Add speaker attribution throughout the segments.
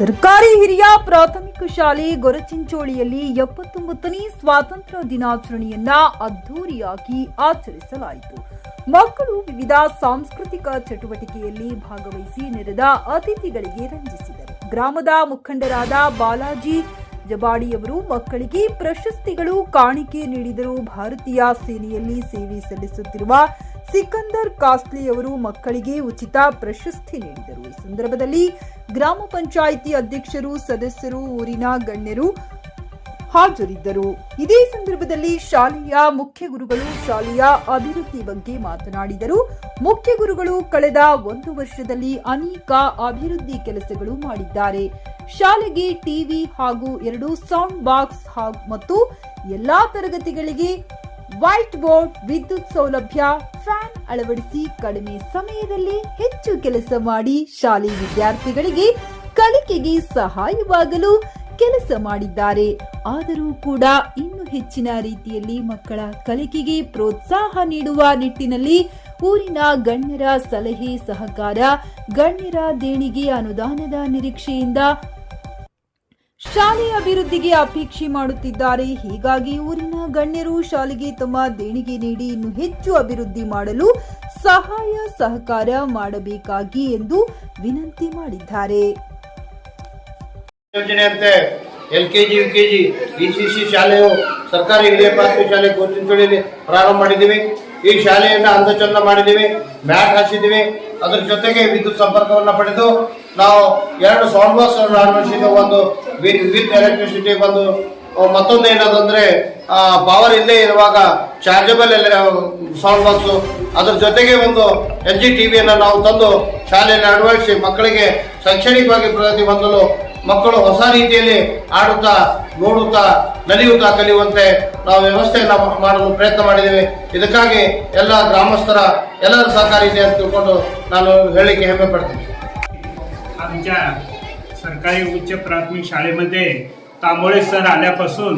Speaker 1: ಸರ್ಕಾರಿ ಹಿರಿಯ ಪ್ರಾಥಮಿಕ ಶಾಲೆ ಗೊರಚಿಂಚೋಳಿಯಲ್ಲಿ ಎಪ್ಪತ್ತೊಂಬತ್ತನೇ ಸ್ವಾತಂತ್ರ್ಯ ದಿನಾಚರಣೆಯನ್ನ ಅದ್ಧೂರಿಯಾಗಿ ಆಚರಿಸಲಾಯಿತು. ಮಕ್ಕಳು ವಿವಿಧ ಸಾಂಸ್ಕೃತಿಕ ಚಟುವಟಿಕೆಯಲ್ಲಿ ಭಾಗವಹಿಸಿ ನೆರೆದ ಅತಿಥಿಗಳಿಗೆ ರಂಜಿಸಿದರು. ಗ್ರಾಮದ ಮುಖಂಡರಾದ ಬಾಲಾಜಿ ಜಬಾಡಿಯವರು ಮಕ್ಕಳಿಗೆ ಪ್ರಶಸ್ತಿಗಳು, ಕಾಣಿಕೆ ನೀಡಿದರು. ಭಾರತೀಯ ಸೇನೆಯಲ್ಲಿ ಸೇವೆ ಸಲ್ಲಿಸುತ್ತಿರುವ ಸಿಕಂದರ್ ಕಾಸ್ಲಿ ಅವರು ಮಕ್ಕಳಿಗೆ ಉಚಿತ ಪ್ರಶಸ್ತಿ ನೀಡಿದರು. ಈ ಸಂದರ್ಭದಲ್ಲಿ ಗ್ರಾಮ ಪಂಚಾಯಿತಿ ಅಧ್ಯಕ್ಷರು, ಸದಸ್ಯರು, ಊರಿನ ಗಣ್ಯರು ಹಾಜರಿದ್ದರು. ಇದೇ ಸಂದರ್ಭದಲ್ಲಿ ಶಾಲೆಯ ಮುಖ್ಯ ಗುರುಗಳು ಶಾಲೆಯ ಅಭಿವೃದ್ಧಿ ಬಗ್ಗೆ ಮಾತನಾಡಿದರು. ಮುಖ್ಯ ಗುರುಗಳು ಕಳೆದ ಒಂದು ವರ್ಷದಲ್ಲಿ ಅನೇಕ ಅಭಿವೃದ್ಧಿ ಕೆಲಸಗಳು ಮಾಡಿದ್ದಾರೆ. ಶಾಲೆಗೆ ಟಿವಿ ಹಾಗೂ ಎರಡು ಸೌಂಡ್ ಬಾಕ್ಸ್ ಮತ್ತು ಎಲ್ಲಾ ತರಗತಿಗಳಿಗೆ ವೈಟ್ ಬೋರ್ಡ್ ವಿದ್ಯುತ್ ಸೌಲಭ್ಯ ಫ್ಯಾನ್ ಅಳವಡಿಸಿ ಕಡಿಮೆ ಸಮಯದಲ್ಲಿ ಹೆಚ್ಚು ಕೆಲಸ ಮಾಡಿ ಶಾಲೆ ವಿದ್ಯಾರ್ಥಿಗಳಿಗೆ ಕಲಿಕೆಗೆ ಸಹಾಯವಾಗಲು ಕೆಲಸ ಮಾಡಿದ್ದಾರೆ. ಆದರೂ ಕೂಡ ಇನ್ನು ಹೆಚ್ಚಿನ ರೀತಿಯಲ್ಲಿ ಮಕ್ಕಳ ಕಲಿಕೆಗೆ ಪ್ರೋತ್ಸಾಹ ನೀಡುವ ನಿಟ್ಟಿನಲ್ಲಿ ಊರಿನ ಗಣ್ಯರ ಸಲಹೆ ಸಹಕಾರ, ಗಣ್ಯರ ದೇಣಿಗೆ ಅನುದಾನದ ನಿರೀಕ್ಷೆಯಿಂದ ಶಾಲೆ ಅಭಿವೃದ್ಧಿಗೆ ಅಪೇಕ್ಷೆ ಮಾಡುತ್ತಿದ್ದಾರೆ. ಹೀಗಾಗಿ ಊರಿನ ಗಣ್ಯರು ಶಾಲೆಗೆ ತಮ್ಮ ದೇಣಿಗೆ ನೀಡಿ ಇನ್ನು ಹೆಚ್ಚು ಅಭಿವೃದ್ಧಿ ಮಾಡಲು ಸಹಾಯ ಸಹಕಾರ ಮಾಡಬೇಕಾಗಿ ಎಂದು ವಿನಂತಿ ಮಾಡಿದ್ದಾರೆ.
Speaker 2: ಯೋಜನೆಯಂತೆ L K G, U K G C ಶಾಲೆಯು ಸರ್ಕಾರಿ ಹಿರಿಯ ಪ್ರಾಥಮಿಕ ಶಾಲೆ ಪ್ರಾರಂಭ ಮಾಡಿದ್ದೀವಿ. ಈ ಶಾಲೆಯನ್ನ ಅಂದಚಂದ ಮಾಡಿದ್ದೀವಿ. ಮ್ಯಾಟ್ ಹಾಸಿದ್ದೀವಿ. ಅದ್ರ ಜೊತೆಗೆ ವಿದ್ಯುತ್ ಸಂಪರ್ಕವನ್ನು ಪಡೆದು ನಾವು ಎರಡು ಸೌಂಡ್ ಬಾಕ್ಸ್ ಅನ್ನು ಅಳವಡಿಸಿದ ಒಂದು ವಿತ್ ಎಲೆಕ್ಟ್ರಿಸಿಟಿ ಬಂದು ಮತ್ತೊಂದು ಏನದಂದ್ರೆ ಪವರ್ ಇಲ್ಲದೆ ಇರುವಾಗ ಚಾರ್ಜಬಲ್ ಸೌಂಡ್ ಬಾಕ್ಸ್ ಅದ್ರ ಜೊತೆಗೆ ಒಂದು ಎಲ್ ಜಿ ಟಿವಿಯನ್ನು ನಾವು ತಂದು ಶಾಲೆಯಲ್ಲಿ ಅಳವಡಿಸಿ ಮಕ್ಕಳಿಗೆ ಶೈಕ್ಷಣಿಕವಾಗಿ ಪ್ರಗತಿ ಹೊಂದಲು ಮಕ್ಕಳು ಹೊಸ ರೀತಿಯಲ್ಲಿ ಆಡುತ್ತಾ ನೋಡುತ್ತಾ ನಲಿಯುತ್ತಾ ಕಲಿಯುವಂತೆ ನಾವು ವ್ಯವಸ್ಥೆಯನ್ನು ಮಾಡಲು ಪ್ರಯತ್ನ ಮಾಡಿದ್ದೇವೆ ಇದಕ್ಕಾಗಿ ಎಲ್ಲ ಗ್ರಾಮಸ್ಥರ ಎಲ್ಲರ ಸಹಕಾರ ಇದೆ ಅಂತ ತಿಳ್ಕೊಂಡು ನಾನು ಹೇಳಿಕೆ ಹೆಮ್ಮೆ ಪಡ್ತೀನಿ
Speaker 3: आमच्या सरकारी उच्च प्राथमिक शाळेमध्ये तांबोळे सर आल्यापासून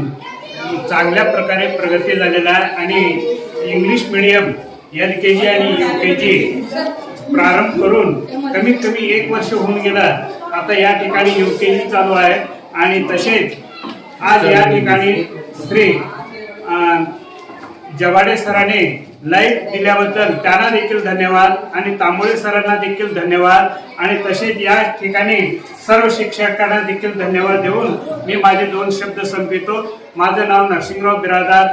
Speaker 3: चांगल्या प्रकारे प्रगती झालेला आहे आणि English medium L K G आणि यू के जी प्रारंभ करून कमीत कमी एक वर्ष होऊन गेलं आता या ठिकाणी यू के जी चालू आहे. आणि तसेच आज या ठिकाणी श्री जवाडे सरांनी लाइट दिल्याबद्दल त्यांना देखील धन्यवाद आणि तांबोळे सरांना देखील धन्यवाद. आणि तसेच या ठिकाणी सर्व शिक्षकांना देखील धन्यवाद देऊन मी माझे दोन शब्द संपितो माझं नाव नरसिंहराव बिरादार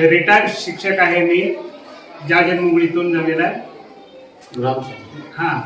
Speaker 3: रिटायर्ड शिक्षक आहे मी. ज्या जन्मभूमीतून झालेला आहे. हां.